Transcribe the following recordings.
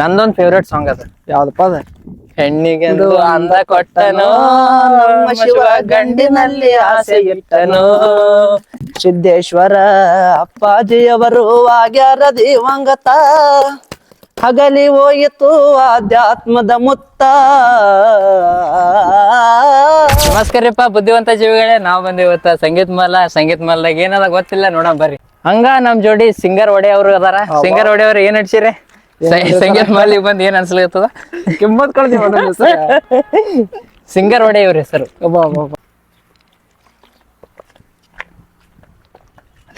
ನಂದೊಂದ್ favourite song ಅದ. ಯಾವ್ದಪ್ಪ ಅದ? ಹೆಣ್ಣಿಗೆ ಅಂದ ಕೊಟ್ಟನೋ ನಮ್ಮ ಶಿವ ಗಂಡಿನಲ್ಲಿ ಆಸೆ ಇಟ್ಟನೋ. ಸಿದ್ದೇಶ್ವರ ಅಪ್ಪಾಜಿಯವರು ಆಗ್ಯಾರ ದಿವಂಗತ ಹಗಲಿ ಹೋಯಿತು ಆಧ್ಯಾತ್ಮದ ಮುತ್ತ. ನಮಸ್ಕಾರಪ್ಪ ಬುದ್ಧಿವಂತ ಜೀವಿಗಳೇ ನಾವ್ ಬಂದಿವತ್ತ ಇವತ್ತ ಸಂಗೀತ ಮಲ್ಲ ಸಂಗೀತ ಮಲ್ದಾಗ ಏನದ ಗೊತ್ತಿಲ್ಲ ನೋಡೋಣ ಬರ್ರಿ. ಹಂಗ ನಮ್ ಜೋಡಿ ಸಿಂಗರ್ ಒಡೆ ಅವ್ರು ಅದಾರ ಸಿಂಗರ್ ಒಡೆ ಅವ್ರು ಏನ್ ನಡ್ಸಿರಿ? ಸಂಗೀತ ಮಲ್ಲಿ ಬಂದ್ ಏನ್ ಅನ್ಸ್ಲಿಕತ್ತದ? ಕಿಮ್ಮತ್ ಕಳ್ತೀವಿ. ಸಿಂಗರ್ ಒಡೆ ಇವ್ರ ಹೆಸರು.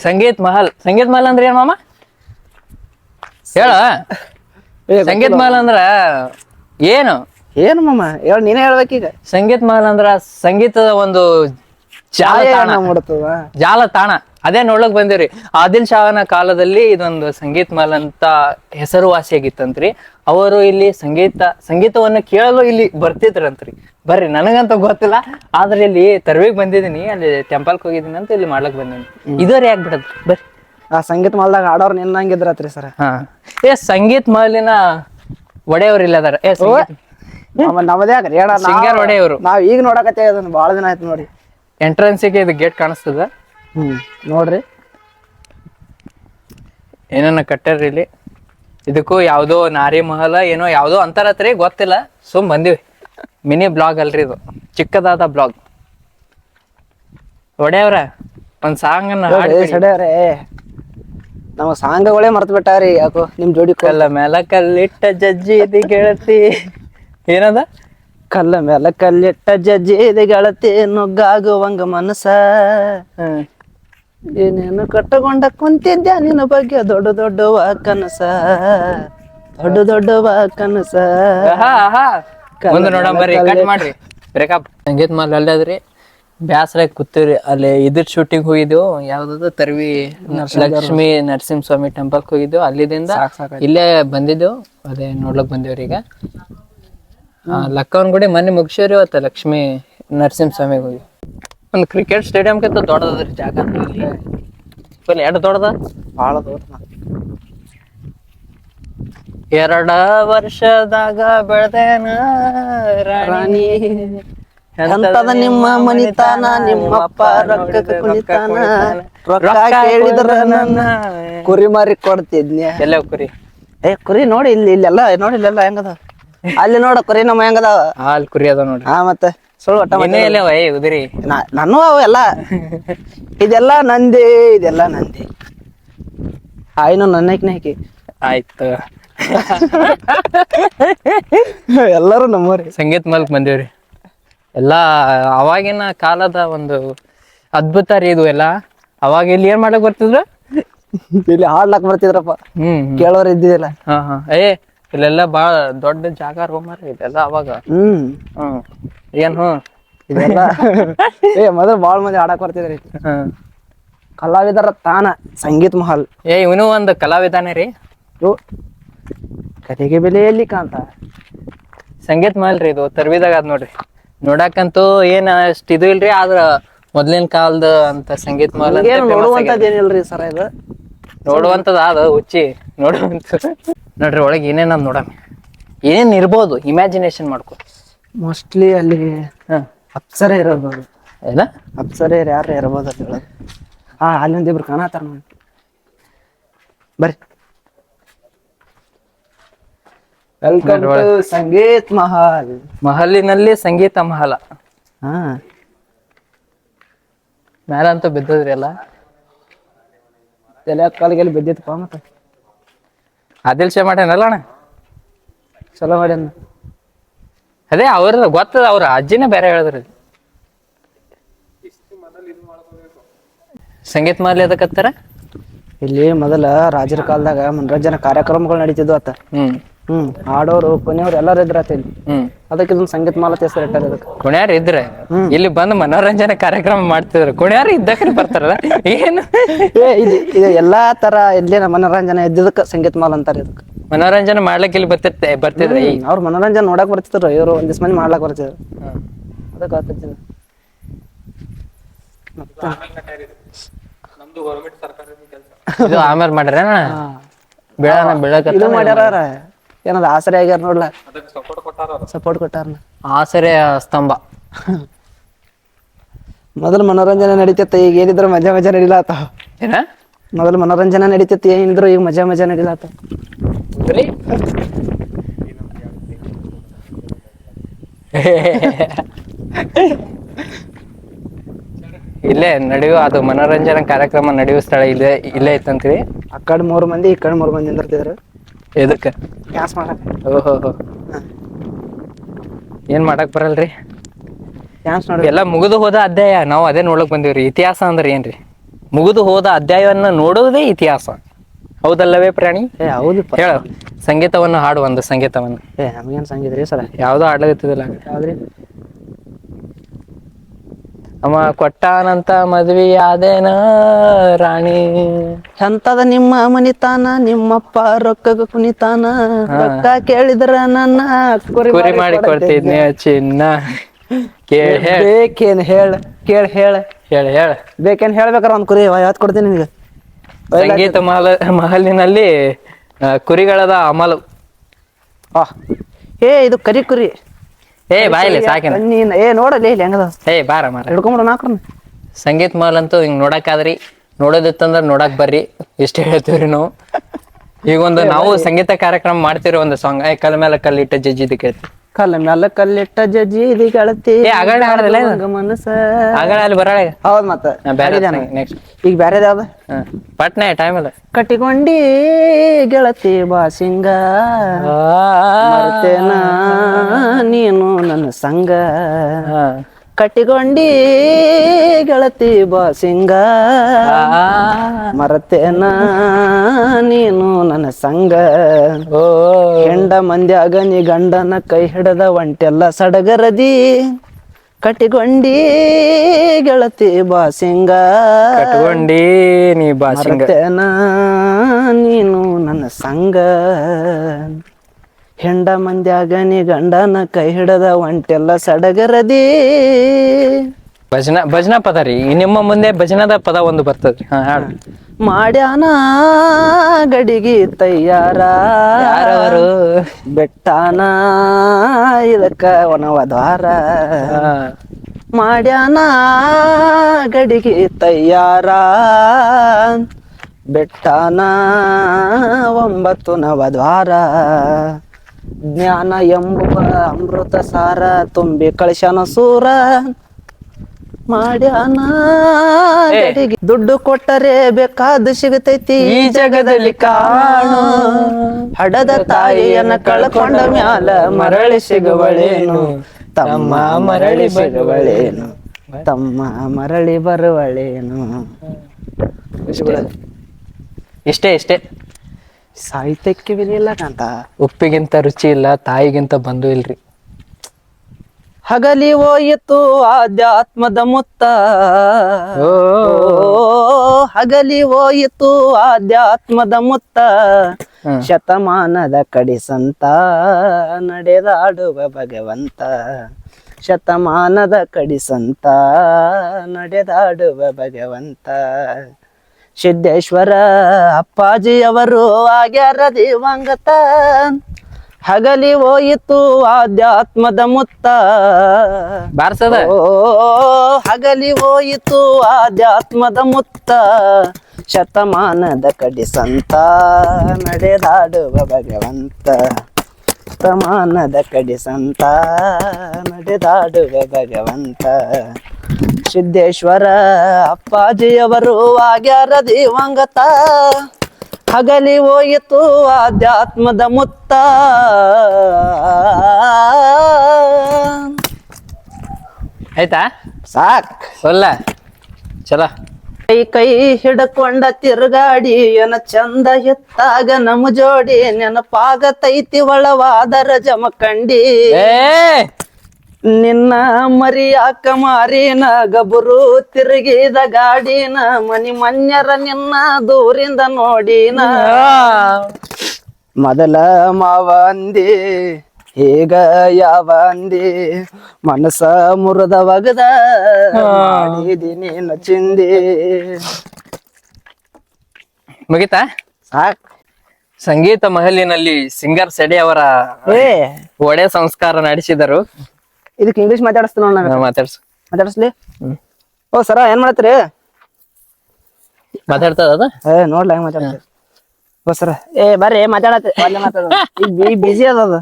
ಸಂಗೀತ್ ಮಹಲ್. ಸಂಗೀತ್ ಮಹಲ್ ಅಂದ್ರೆ ಏನ್ ಮಾಮ? ಹೇಳ. ಸಂಗೀತ್ ಮಹಲ್ ಅಂದ್ರ ಏನು? ಏನು ಮಾಮ? ಹೇಳ ನೀನೇ ಹೇಳ್ಬೇಕೀಗ. ಸಂಗೀತ್ ಮಹಲ್ ಅಂದ್ರ ಸಂಗೀತದ ಒಂದು ಜಾಲತಾಣ. ಜಾಲತಾಣ. ಅದೇ ನೋಡಕ್ ಬಂದಿವ್ರಿ. ಆದಿಲ್ ಶಾಹನ ಕಾಲದಲ್ಲಿ ಇದೊಂದು ಸಂಗೀತ್ ಮಾಲ್ ಅಂತ ಹೆಸರುವಾಸಿಯಾಗಿತ್ತಂತ್ರಿ. ಅವರು ಇಲ್ಲಿ ಸಂಗೀತ ಸಂಗೀತವನ್ನು ಕೇಳಲು ಇಲ್ಲಿ ಬರ್ತಿದ್ರಂತ್ರಿ. ಬರ್ರಿ ನನಗಂತ ಗೊತ್ತಿಲ್ಲ. ಆದ್ರೆ ಇಲ್ಲಿ ತರ್ವಿಗ್ ಬಂದಿದ್ದೀನಿ ಅಲ್ಲಿ ಟೆಂಪಲ್ ಹೋಗಿದ್ದೀನಿ ಅಂತ ಇಲ್ಲಿ ಮಾಡ್ಲಕ್ ಬಂದಿನಿ. ಇದುವರೆ ಯಾಕೆ ಬಿಡದ್? ಬರ್ರಿ. ಆ ಸಂಗೀತ ಮಾಲ್ದಾಗ ಆಡೋರ್ ನಿನ್ನಂಗಿದ್ರತ್ರಿ ಸರ್. ಹಾ. ಏ ಸಂಗೀತ್ ಮಾಲಿನ ಒಡೆಯವ್ರು ಇಲ್ಲದಾರ ಏ ನಮ್ಮದೇ ಆಗ್ರಿ ನಾವ್ ಈಗ ನೋಡಕತ್ತೇವೆ ಅದನ್ನ ಬಹಳ ದಿನ ಆಯ್ತು ನೋಡಿ. ಎಂಟ್ರೆನ್ಸಿಗೆ ಇದು ಗೇಟ್ ಕಾಣಿಸ್ತದ. ಹ್ಮ್. ನೋಡ್ರಿ. ಏನನ್ನ ಕಟ್ಟಾರ್ರಿ ಇಲ್ಲಿ? ಇದಕ್ಕೂ ಯಾವ್ದೋ ನಾರಿ ಮಹಲ ಏನೋ ಯಾವುದೋ ಅಂತಾರತ್ರಿ ಗೊತ್ತಿಲ್ಲ. ಸುಮ್ ಬಂದಿವಿ. ಮಿನಿ ಬ್ಲಾಗ್ ಅಲ್ರಿ ಇದು. ಚಿಕ್ಕದಾದ ಬ್ಲಾಗ್. ಒಡೆಯವ್ರ ಒಂದ್ ಸಾಂಗ್ ನಮ್ಮ ಸಾಂಗಗಳೇ ಮರ್ತ್ ಬಿಟ್ಟಾರಿ ಯಾಕೋ ನಿಮ್ ಜೋಡಿ ಕಲ್ಲ ಕಲ್ಲ ಮೇಲ ಕಲ್ಲಿಟ್ಟ ಜಜ್ಜಿ ಇದು ಗೆಳತಿ. ಏನದ? ಕಲ್ಲ ಮೇಲೆ ಕಲ್ಲಿಟ್ಟ ಜಜ್ಜಿ ಗಳತೆ ನುಗ್ಗಾಗುವಂಗ ಮನಸ. ಏನೇನು ಕಟ್ಟಕೊಂಡ ಕುಂತಿದ್ದ ನಿನ್ನ ಬಗ್ಗೆ ದೊಡ್ಡ ದೊಡ್ಡವ ಕನಸ. ದೊಡ್ಡ ದೊಡ್ಡವ ಕನಸ. ಮುಂದೆ ಬರ್ರಿ ಕಟ್ ಮಾಡ್ರಿ. ಬ್ರೇಕಪ್ ಸಂಗೀತ ಮಾಲ್ ಅಲ್ಲದ್ರಿ ಬ್ಯಾಸರಾಗಿ ಕೂತೀವ್ರಿ ಅಲ್ಲಿ ಇದ್ರ ಶೂಟಿಂಗ್ ಹೋಗಿದ್ದೆವು ಯಾವ್ದದು ತರ್ವಿ ಲಕ್ಷ್ಮಿ ನರಸಿಂಹ ಸ್ವಾಮಿ ಟೆಂಪಲ್ ಹೋಗಿದ್ದೆವು ಅಲ್ಲಿದಿಂದ ಇಲ್ಲೇ ಬಂದಿದ್ದೆವು ಅದೇ ನೋಡ್ಲಕ್ ಬಂದೇವ್ರಿ ಈಗ ಲಕ್ಕವನ್ ಗುಡಿ ಮೊನ್ನೆ ಮುಗಿಸೋರಿ ಇವತ್ತ ಲಕ್ಷ್ಮಿ ನರಸಿಂಹಸ್ವಾಮಿ ಹೋಗಿ ಒಂದು ಕ್ರಿಕೆಟ್ ಸ್ಟೇಡಿಯಂಕ್ಕಿಂತ ದೊಡ್ಡದ್ರಿ ಜಾಗ ಇಲ್ಲಿ ಎರಡು ದೊಡ್ಡದ? ಭಾಳ ದೊಡ್ಡದ. ಎರಡ ವರ್ಷದಾಗ ಬೆಳ್ದೇನ ರಾಣಿ. ಎಂತದ ನಿಮ್ಮ ಮನಿತಾನ ನಿಮ್ಮಪ್ಪ ರೊಕ್ಕಕ್ಕೆ ಕುಣಿತಾನ ರೊಕ್ಕ ಕೇಳಿದ್ರ ನನ್ನ ಕುರಿ ಮಾರಿ ಕೊಡ್ತಿದ್ನಿ ಎಲ್ಲ ಕುರಿ. ಏ ಕುರಿ ನೋಡಿ ಇಲ್ಲಿ ಇಲ್ಲೆಲ್ಲ ನೋಡಿ ಇಲ್ಲೆಲ್ಲ ಹೆಂಗದ? ಅಲ್ಲಿ ನೋಡ ಕುರಿ ನಮ್ಮ ಹೆಂಗದಾವ? ಹಾಲ್ ಕುರಿ ಅದಾವ ನೋಡ್ರಿ. ಹಾ ಮತ್ತೆ ಸುಳ್ಳು ಒಟ್ಟ ಮನೆ ಎಲ್ಲ ವೈ ಉದಿರಿ? ನಾನು ಅವು ಎಲ್ಲ. ಇದೆಲ್ಲ ನಂದಿ ಇದೆಲ್ಲ ನಂದಿ. ಆಯ್ನು ನನ್ನ ಹಾಕಿ. ಆಯ್ತು. ಎಲ್ಲರೂ ನಮ್ಮವ್ರಿ ಸಂಗೀತ ಮಲ್ಕ್ ಬಂದೇವ್ರಿ. ಎಲ್ಲಾ ಅವಾಗಿನ ಕಾಲದ ಒಂದು ಅದ್ಭುತ ರೀ ಇದು ಎಲ್ಲ. ಅವಾಗ ಇಲ್ಲಿ ಏನ್ ಮಾಡಕ್ ಬರ್ತಿದ್ರು? ಇಲ್ಲಿ ಹಾಡ್ಲಾಕ್ ಬರ್ತಿದ್ರಪ್ಪ. ಹ್ಮ್ ಹ್ಮ್. ಕೇಳೋರ್ ಇದ್ದಿದಿಲ್ಲ ಹಾ ಹಾ. ಏ ಇಲ್ಲೆಲ್ಲ ಬಾಳ ದೊಡ್ಡ ಜಾಗ ರೋಮರ್ ಇದೆಲ್ಲ ಅವಾಗ. ಹ್ಮ್. ಹ್ಮ್. ಏನ್ ಹ್ಮ್. ಇದೆಲ್ಲ? ಏ ಮೊದಲು ಬಾಳ್ ಮಂದಿ ಆಡಕ್ ಬರ್ತಿದ್ರಿ. ಕಲಾವಿದರ ತಾನ ಸಂಗೀತ್ ಮಹಲ್. ಏ ಇವನು ಒಂದು ಕಲಾವಿದಾನೆ ರೀ. ಕತೆಗೆ ಬೆಲೆಯಲ್ಲಿ ಕಾಂತ ಸಂಗೀತ ಮಹಲ್ ರೀ ಇದು ತರ್ವಿದಾಗ ಅದ್ ನೋಡ್ರಿ. ನೋಡಕ್ಕಂತೂ ಏನ್ ಅಷ್ಟ್ ಇದು ಇಲ್ರಿ ಆದ್ರ ಮೊದ್ಲಿನ ಕಾಲದ ಅಂತ ಸಂಗೀತ ಮಹಲ್ ಏನಿಲ್ರಿ ಸರ ಇದು? ನೋಡುವಂತದ ಅದ ಉಚ್ಚಿ ನೋಡುವಂತ ನೋಡ್ರಿ ಒಳಗೆ ಏನೇನ ನೋಡಮ್ಮ ಏನೇನ್ ಇರ್ಬೋದು ಇಮ್ಯಾಜಿನೇಷನ್ ಮಾಡ್ಕೊ. ಮೋಸ್ಟ್ಲಿ ಅಲ್ಲಿ ಅಪ್ಸರ ಇರಬಹುದು ಏನ? ಅಪ್ಸರೇ ಯಾರು ಇರ್ಬೋದು ಅಂತ ಹೇಳೋದು ಹಾ ಅಲ್ಲಿಂದ ಇಬ್ರು ಕಾಣತಾರ ನೋಡಿ. ಬರ್ರಿ. Welcome to Sangeet Mahal. ಮಹಲಿನಲ್ಲಿ Sangeeta Mahal. ಹಾ. ಮ್ಯಾಲಂತೂ ಬಿದ್ದದ್ರಿ ಎಲ್ಲ. ತಲೆ ಕಾಲಿಗೆಲ್ಲಿ ಬಿದ್ದಿತ್ತಪ್ಪ ಮತ್ತೆ? ಆದಿಲ್ ಶೇ ಮಾಡ್ಯಾನಲ್ಲ ಅಣ್ಣ? ಚಲೋ ಮಾಡ್ಯಾನ. ಅದೇ ಅವ್ರ ಗೊತ್ತದ ಅವ್ರ ಅಜ್ಜಿನೇ ಬೇರೆ ಹೇಳಿದ್ರಿ ಸಂಗೀತ ಮಹಲ್ ಎದಕ್ಕತ್ತಾರ ಇಲ್ಲಿ ಮೊದಲ ರಾಜರ ಕಾಲದಾಗ ಮನರಂಜನಾ ಕಾರ್ಯಕ್ರಮಗಳು ನಡೀತಿದ್ವು ಆತ ಹ್ಮ್. ಹ್ಮ್ ಹಾಡೋರು ಕೊನೆಯವ್ರು ಎಲ್ಲಾರು ಇದ್ರ ಇಲ್ಲಿ. ಹ್ಮ್. ಅದಕ್ಕೆ ಇದೊಂದು ಸಂಗೀತ ಮಾಲತ್ ಹೆಸರು ಇಟ್ಟಾರ ಅದಕ್ಕೆ ಕುಣ್ಯಾರ ಇದ್ರೆ? ಇಲ್ಲಿ ಬಂದು ಮನೋರಂಜನೆ ಕಾರ್ಯಕ್ರಮ ಮಾಡ್ತಿದ್ರು. ಕುಣ್ಯಾರ ಇದ್ದಕ್ರಿ ಬರ್ತಾರಲ್ಲ? ಏನು? ಏ ಇದು ಇದು ಎಲ್ಲಾ ತರ ಇಲ್ಲಿನ ಮನೋರಂಜನೆ ಇದ್ದಿದ್ದಕ್ಕೆ ಸಂಗೀತ ಮಾಲ್ ಅಂತಾರೆ ಇದಕ್ಕೆ. ಮನೋರಂಜನೆ ಮಾಡ್ಲಿಕ್ಕೆ ಇಲ್ಲಿ ಬರ್ತಿರ್ತೆ ಬರ್ತಿದ್ರಿ ಅವ್ರು ಮನೋರಂಜನೆ ನೋಡಕ್ ಬರ್ತಿದ್ರು ಇವರು ಒಂದಿಸ್ ಮಂದಿ ಮಾಡ್ಲಾಕ್ ಬರ್ತಿದ್ರು. ಅದಕ್ಕೆ ಆಗ್ತಿತ್ತು ಇದು ಆಮೇಲೆ ಮಾಡ್ಯಾರ ಬೆಳನ ಬೆಳಕ ಇದು ಮಾಡ್ಯಾರ ಏನದ ಆಸರೆ ಆಗ್ಯಾರ ನೋಡ್ಲ? ಸಪೋರ್ಟ್ ಕೊಟ್ಟಾರ ಆಸರೆ ಸ್ತಂಭ. ಮೊದಲು ಮನೋರಂಜನೆ ನಡೀತಿತ್ತ ಈಗ ಏನಿದ್ರು ಮಜಾ ಮಜಾ ನಡಿಲಾತ. ಏನ? ಮೊದಲು ಮನೋರಂಜನೆ ನಡೀತಿತ್ತು ಏನಿದ್ರು ಈಗ ಮಜಾ ಮಜಾ ನಡಿಲಾತ. ಇಲ್ಲೇ ನಡೆಯುವ ಅದು ಮನೋರಂಜನಾ ಕಾರ್ಯಕ್ರಮ ನಡೆಯುವ ಸ್ಥಳ ಇಲ್ಲೇ ಇಲ್ಲೇ ಐತಂತ್ರಿ ಆ ಕಡೆ ಮೂರು ಮಂದಿ ಈ ಕಡೆ ಮೂರು ಮಂದಿ ನಿಂದಿರ್ತಿದ್ರು. ಎದಕ್ಕ? ಮಾಡಕ್. ಓಹೋ ಏನ್ ಮಾಡಕ್ ಬರಲ್ರಿ? ಡ್ಯಾನ್ಸ್ ನೋಡಿ ಎಲ್ಲ ಮುಗಿದು ಹೋದ ಅಧ್ಯಾಯ. ನಾವು ಅದೇ ನೋಡಕ್ ಬಂದಿವ್ರಿ. ಇತಿಹಾಸ ಅಂದ್ರೆ ಏನ್ರಿ? ಮುಗಿದು ಹೋದ ಅಧ್ಯಾಯವನ್ನ ನೋಡೋದೇ ಇತಿಹಾಸ. ಹೌದಲ್ಲವೇ ಪ್ರಾಣಿ? ಏ ಹೌದು ಹೇಳ. ಸಂಗೀತವನ್ನು ಹಾಡು ಒಂದು ಸಂಗೀತವನ್ನು. ಏ ನಮಗೇನ್ ಸಂಗೀತ ರೀ ಸರ? ಯಾವುದೋ ಹಾಡ್ಲಾಗತ್ತಿದಿಲ್ಲ ಯಾವ್ದ್ರಿ? ಅವ ಕೊಟ್ಟಾನಂತ ಮದ್ವಿ ಆದೇನ ರಾಣಿ? ಎಂತದ ನಿಮ್ಮ ಮನಿತಾನ ನಿಮ್ಮಪ್ಪ ರೊಕ್ಕ ಕುಣಿತಾನ? ರೊಕ್ಕ ಕೇಳಿದ್ರ ನನ್ನ ಕುರಿ ಮಾಡಿ ಕೊಡ್ತಿದ್ನಿ ಚಿನ್ನ. ಕೇಳ ಹೇಳ. ಬೇಕೇನ್ ಹೇಳ ಕೇಳ ಹೇಳ. ಹೇಳ ಹೇಳ. ಬೇಕೇನ್ ಹೇಳ್ಬೇಕಾರ ಒಂದ್ ಕುರಿ? ಯಾವತ್ ಕೊಡ್ತೀನಿ ನಿನಗೆ. ಸಂಗೀತ ಮಹಲ್ ಮಹಲಿನಲ್ಲಿ ಕುರಿಗಳದ ಅಮಲು. ಆ. ಏ ಇದು ಕರಿ ಕುರಿ. ಏ ಬಾಯಿಲೆ ಸಾಕಿನ. ನೀನ್ ಏ ನೋಡಲಿ ಇಲ್ಲಿ ಹೆಂಗದ ಏ ಬಾರ ಮಾರ. ಹಿಡ್ಕೊಂಬಿಡು ನಾಲ್ಕು ಸಂಗೀತ ಮಾಲ್ ಅಂತೂ ಹಿಂಗ್ ನೋಡಕ್ಕಾದ್ರಿ. ನೋಡೋದಿತ್ತಂದ್ರ ನೋಡಕ್ ಬರ್ರಿ. ಇಷ್ಟ ಹೇಳ್ತೀವ್ರಿ ನಾವು. ಈಗ ಒಂದು ನಾವು ಸಂಗೀತ ಕಾರ್ಯಕ್ರಮ ಮಾಡ್ತೀವಿ ಒಂದು ಸಾಂಗ್ ಏ ಕಲ್ ಮೇಲೆ ಕಲ್ಲಿಟ್ಟ ಜಜ್ಜಿದ ಕೇಳ್ತಿ ಕಲ್ಲ ಮ್ಯಾಲ ಕಲ್ಲಿಟ್ಟ ಜಜ್ಜಿ ಇದು ಗೆಳತಿ. ಏ, ಆಗಲೇ ಹಾಡ್ದಲ್ಲ ಇದು? ಹಂಗ ಮನಸ್ಸ. ಆಗಲ್ಲ ಅಲ್ಲಿ ಬರಾಳ ಹೌದ್ ಮತ್ತ. ಬೇರೆ. ನೆಕ್ಸ್ಟ್ ಈಗ ಬ್ಯಾರೆ ಯಾವ್ದ? ಪಟ್ನೆ ಟೈಮ್ ಇಲ್ಲ ಕಟ್ಟಿಕೊಂಡಿ ಗೆಳತಿ ಬಾಸಿಂಗ. ಮರ್ತೇನ ನೀನು ನನ್ನ ಸಂಗ. ಕಟ್ಟಿಕೊಂಡಿ ಗೆಳತಿ ಬಾಸಿಂಗ ಮರತೇನ ನೀನು ನನ್ನ ಸಂಗ. ಓ. ಹೆಂಡ ಮಂದ್ಯಾಗ ನೀ ಗಂಡನ ಕೈ ಹಿಡದ ಒಂಟೆಲ್ಲ ಸಡಗರದಿ. ಕಟ್ಟಿಕೊಂಡಿ ಗೆಳತಿ ಬಾಸಿಂಗ ಕಟ್ಟಿಕೊಂಡಿ ನೀ ಬಾಸಿಂಗ ಸಿಂಗ. ನೀನು ನನ್ನ ಸಂಗ. ಹೆಂಡ ಮಂದ್ಯಾಗ ನೀ ಗಂಡನ ಕೈ ಹಿಡದ ಒಂಟೆಲ್ಲ ಸಡಗರದಿ. ಭಜನ ಭಜನಾ ಪದ ರೀ. ಈ ನಿಮ್ಮ ಮುಂದೆ ಭಜನದ ಪದ ಒಂದು ಬರ್ತದ್ರಿ. ಹಾ ಹಾಡು. ಮಾಡ್ಯಾನ ಗಡಿಗಿ ತಯ್ಯಾರ ಯಾರವರು? ಬೆಟ್ಟಾನ ಇದಕ್ಕ ಒನವ ದ್ವಾರ. ಮಾಡ್ಯಾನ ಗಡಿಗಿ ತಯ್ಯಾರ ಬೆಟ್ಟಾನ ಒಂಬತ್ತು ನವದ್ವಾರ ಜ್ಞಾನ ಎಂಬ ಅಮೃತ ಸಾರ ತುಂಬಿ ಕಳಶನ ಸೂರ. ಮಾಡ್ಯಾನ ದುಡ್ಡು ಕೊಟ್ಟರೆ ಬೇಕಾದ ಸಿಗತೈತಿ ಈ ಜಗದಲ್ಲಿ ಕಾಣು. ಹಡದ ತಾಯಿಯನ್ನ ಕಳ್ಕೊಂಡ ಮ್ಯಾಲ ಮರಳಿ ಸಿಗುವಳೇನು? ತಮ್ಮ ಮರಳಿ ಸಿಗುವಳೇನು ತಮ್ಮ ಮರಳಿ ಬರುವಳೇನು? ಇಷ್ಟೇ ಇಷ್ಟೇ ಸಾಹಿತ್ಯಕ್ಕೆ ಬೆಲಿಲ್ಲ ಕಾಂತ ಉಪ್ಪಿಗಿಂತ ರುಚಿ ಇಲ್ಲ ತಾಯಿಗಿಂತ ಬಂಧು ಇಲ್ರಿ. ಹಗಲಿ ಹೋಯಿತು ಆಧ್ಯಾತ್ಮದ ಮುತ್ತ. ಓ. ಹಗಲಿ ಹೋಯಿತು ಆಧ್ಯಾತ್ಮದ ಮುತ್ತ. ಶತಮಾನದ ಕಡಿಸಂತ ನಡೆದಾಡುವ ಭಗವಂತ. ಶತಮಾನದ ಕಡಿಸಂತ ನಡೆದಾಡುವ ಭಗವಂತ. ಸಿದ್ದೇಶ್ವರ ಅಪ್ಪಾಜಿಯವರು ಆಗ್ಯಾರ ದಿವಂಗತ ಹಗಲಿ ಹೋಯಿತು ಆಧ್ಯಾತ್ಮದ ಮುತ್ತ. ಬಾರ್ಸದ? ಓ ಹಗಲಿ ಹೋಯಿತು ಆಧ್ಯಾತ್ಮದ ಮುತ್ತ. ಶತಮಾನದ ಕಡಿಸಂತ ನಡೆದಾಡುವ ಭಗವಂತ. ಶತಮಾನದ ಕಡಿಸಂತ ನಡೆದಾಡುವ ಭಗವಂತ. ಸಿದ್ದೇಶ್ವರ ಅಪ್ಪಾಜಿಯವರು ಆಗ್ಯಾರ ದಿವಂಗತ. ಹಗಲಿ ಹೋಯಿತು ಆಧ್ಯಾತ್ಮದ ಮುತ್ತ. ಆಯ್ತಾ? ಸಾಕ್. ಸೊಲ್ಲ. ಚಲ. ಕೈ ಕೈ ಹಿಡ್ಕೊಂಡ ತಿರುಗಾಡಿ ಏನ ಚಂದ ಎತ್ತಾಗ ನಮ್ಮ ಜೋಡಿ ನೆನಪಾಗತೈತಿ ಒಳವಾದರ ಜಮಕಂಡಿ ಏ! ನಿನ್ನ ಮರಿಯಾಕ ಮಾರಿನ ಗಬರು ತಿರುಗಿದ ಗಾಡಿನ ಮನಿ ಮನ್ಯರ ನಿನ್ನ ದೂರಿಂದ ನೋಡಿನ. ಮೊದಲ ಮಾವಂದಿ ಈಗ ಯಾವ ಅಂದಿ? ಮನಸ ಮುರದ ಒಗದ ಮಾಡಿದೀನಿ ಚಿಂದಿ. ಮುಗಿತಾ? ಸಾಕ್. ಸಂಗೀತ ಮಹಲಿನಲ್ಲಿ ಸಿಂಗರ್ ಸೆಡೆ ಅವರ ಒಡೆ ಸಂಸ್ಕಾರ ನಡೆಸಿದರು. ಇದಕ್ಕೆ ಇಂಗ್ಲಿಷ್ ಮಾತಾಡಿಸ್ತೀನಿ ನೋಡ್ ನಾನು ಮಾತಾಡ್ಸು. ಮಾತಾಡಿಸ್ಲಿ? ಓ ಸರ ಏನ್ ಮಾಡತ್ರಿ? ಮಾತಾಡ್ತದ ಅದ ಏ ನೋಡ್ಲ ಹೆಂಗ್ ಮಾತಾಡ್ತೀರಿ? ಓ ಸರ. ಏ ಬರ್ರಿ ಮಾತಾಡತ್ತೆ. ಅಲ್ಲೇ ಮಾತಾಡ ಈಗ ಬಿಜಿ ಅದ ಅದು.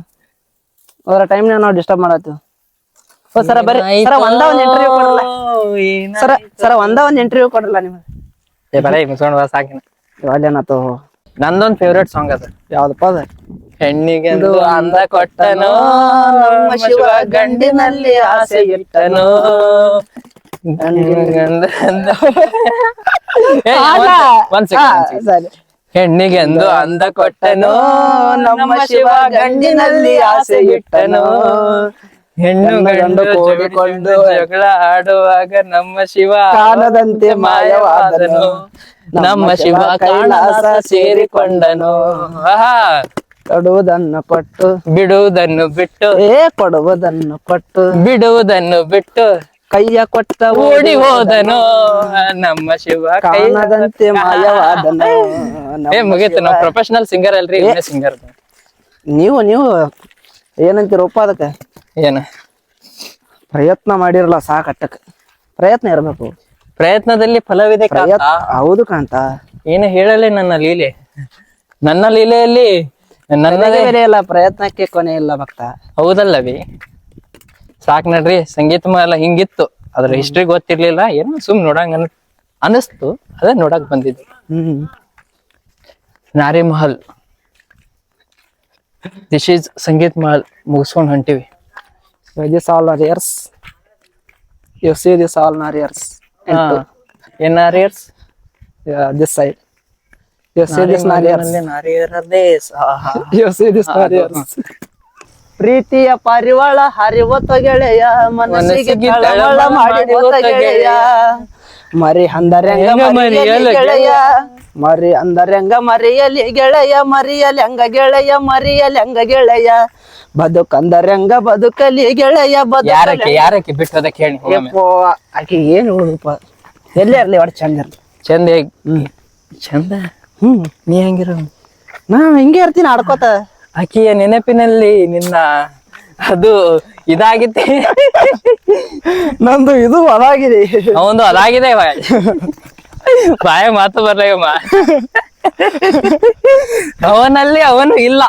ಅದ್ರ ಟೈಮ್ ನಾವು ಡಿಸ್ಟರ್ಬ್ ಮಾಡತ್ತೀವಿ. ಓ ಸರ ಬರ್ರಿ. ಸರ ಒಂದ ಒಂದ್ ಇಂಟರ್ವ್ಯೂ ಕೊಡಲ್ಲ. ಸರ ಸರ ಒಂದ ಒಂದ್ ಇಂಟರ್ವ್ಯೂ ಕೊಡಲ್ಲ ನಿಮ್ಗೆ. ಏ ಬರ ಈಗ ಸಾಕಿನ. ಅಲ್ಲೇನಾತು ನಂದೊಂದ್ ಫೇವ್ರೇಟ್ ಸಾಂಗ್ ಅದ. ಯಾವ್ದಪ್ಪ ಅದ? ಹೆಣ್ಣಿಗೆ ಅಂದ ಕೊಟ್ಟನು ನಮ್ಮ ಶಿವ ಗಂಡಿನಲ್ಲಿ ಆಸೆ ಇಟ್ಟನೋ. ಹೆಣ್ಣಿಗೆಂದು ಅಂದ- ಕೊಟ್ಟನು ನಮ್ಮ ಶಿವ ಗಂಡಿನಲ್ಲಿ ಆಸೆ ಇಟ್ಟನು. ಹೆಣ್ಣು ಗಂಡು ಕೂಡಿಕೊಂಡು ಜಗಳ ಆಡುವಾಗ ನಮ್ಮ ಶಿವ ಕಾಣದಂತೆ ಮಾಯವಾದನು. ನಮ್ಮ ಶಿವ ಕೈಲಾಸ ಸೇರಿಕೊಂಡನು. ಆಹಾ. ಕೊಡುವುದನ್ನು ಕೊಟ್ಟು. ಬಿಡುವುದನ್ನು ಬಿಟ್ಟು. ಏ ಕೊಡುವುದನ್ನು ಕೊಟ್ಟು. ಬಿಡುವುದನ್ನು ಬಿಟ್ಟು. ಕೈಯ ಕೊಟ್ಟ ಓಡಿ ಹೋದನು. ನಮ್ಮ ಶಿವ ಕಾಣದಂತೆ ಮಾಯವಾದನು. ಏ ಮುಗೀತು ನಾವು ಪ್ರೊಫೆಷನಲ್ ಸಿಂಗರ್ ಅಲ್ರಿ ಸಿಂಗರ್ ನೀವು ನೀವು ಏನಂತೀರಪ್ಪ ಅದಕ್ಕೆ? ಏನ? ಪ್ರಯತ್ನ ಮಾಡಿರಲ್ಲ ಸಾಕಟ್ಟಕ್ಕೆ ಪ್ರಯತ್ನ ಇರ್ಬೇಕು. ಪ್ರಯತ್ನದಲ್ಲಿ ಫಲವಿದೆ ಕಾಂತ. ಹೌದು ಕಾಂತ. ಏನು ಹೇಳಲಿ ನನ್ನ ಲೀಲೆ. ನನ್ನ ಲೀಲೆಯಲ್ಲಿ ನನ್ನದೇ ಇಲ್ಲ ಪ್ರಯತ್ನಕ್ಕೆ ಕೊನೆ ಇಲ್ಲ ಭಕ್ತ. ಹೌದಲ್ಲವಿ ಸಾಕ್ ನಡ್ರಿ ಸಂಗೀತ ಎಲ್ಲ ಹಿಂಗಿತ್ತು. ಅದ್ರ ಹಿಸ್ಟ್ರಿ ಗೊತ್ತಿರ್ಲಿಲ್ಲ. ಏನೋ ಸುಮ್ ನೋಡಂಗ ಅನ್- ಅನಿಸ್ತು. ಅದೇ ನೋಡಕ್ ಬಂದಿದ್ದೆ. ಹ್ಮ್. Nari Mahal. This is Sangeet Mahal. ಮುಗಿಸ್ಕೊಂಡ್ ಹೊಂಟಿವಿ. Sal narriers you see the ಸಾಲ್ ನಾರಿಯರ್ಸ್ ಏನ್ ನಾರಿಯರ್ಸ್? Yeah, this side. You see this narriers. You You see this narriers. ಪ್ರೀತಿಯ ಪರಿವಾಳ ಹರಿವತ್ತ ಗೆಳೆಯ ಮನಸ್ಸಿಗೆ ಮನಸ್ಸಿಗೆ ತಳಮಳ ತಳಮಳ ಮಾಡಿ ಮಾಡಿ ಹೋತ ಹೋತ ಗೆಳೆಯ ಮರಿ ಅಂದರೆಂಗ ಮರಿಯಲಿ ಗೆಳೆಯ ಮರಿ ಅಂದರೆಂಗ ಮರಿಯಲಿ ಗೆಳೆಯ ಮರಿಯಲಿ ಹಂಗ ಗೆಳೆಯ. ಮರಿಯಲಿ ಹಂಗ ಗೆಳೆಯ? ಬದುಕಂದರೆಂಗ ಬದುಕಲಿ ಗೆಳೆಯ ಬದುಕ ಬದುಕಲಿ. ಯಾರಕ್ಕೆ ಬಿಟ್ಟು ಅದಕ್ಕೆ ಹೇಳಿ ಒಮ್ಮೆ. ಆಕೆ ಏನ್ ಹೇಳುದಪ್ಪ ಎಲ್ಲೇ ಇರ್ಲಿ ಒಟ್ಟು ಚಂದ ಇರ್ಲಿ. ಚಂದ ಹೇಗ್- ಚಂದ? ಹ್ಮ್ ನೀ ಹೆಂಗಿರೋ? ನಾ ಹಿಂಗೆ ಇರ್ತೀನಿ ಆಡ್ಕೋತ. ಆಕೆಯ ನೆನಪಿನಲ್ಲಿ ನಿನ್ನ ಅದು ಇದಾಗಿತ್ತೆ. ನಂದು ಇದು ಅದಾಗಿದೆ. ಅವಂದು ಅದಾಗಿದೆ. ಬಾಯ ಮಾತು ಬರ್ಲಮ್ಮ ಅವನಲ್ಲಿ ಅವನು ಇಲ್ಲ.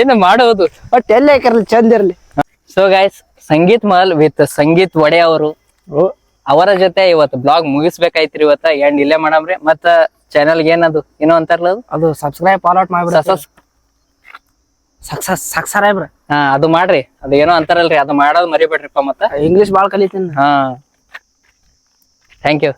ಏನು ಮಾಡುವುದು ಬಟ್ ಎಲ್ಲೇ ಹಾಕಿರ್ಲಿ ಚಂದ ಇರ್ಲಿ. So guys Sangeet Mahal with Sangeet ಒಡೆ ಅವರು. ಅವರ ಜೊತೆ ಇವತ್ತು ಬ್ಲಾಗ್ ಮುಗಿಸ್ಬೇಕಾಯ್ತ್ರಿ ಇವತ್ತ. ಎಂಡ್ ಇಲ್ಲೇ ಮಾಡಮ್ರಿ? ಮತ್ತ ಚಾನಲ್ಗೆ ಏನದು? ಏನೋ ಅಂತಾರಲ್ಲ ಅದು? Subscribe follow out success success ಹಾ ಅದು ಮಾಡ್ರಿ. ಅದು ಏನೋ ಅಂತಾರಲ್ರಿ. ಅದು ಮಾಡೋದು ಮರಿಬೇಡ್ರಿಪ್ಪ ಮತ್ತ. ಇಂಗ್ಲಿಷ್ ಬಾಳ್ ಕಲಿತೀನಿ. ಹಾ. Thank you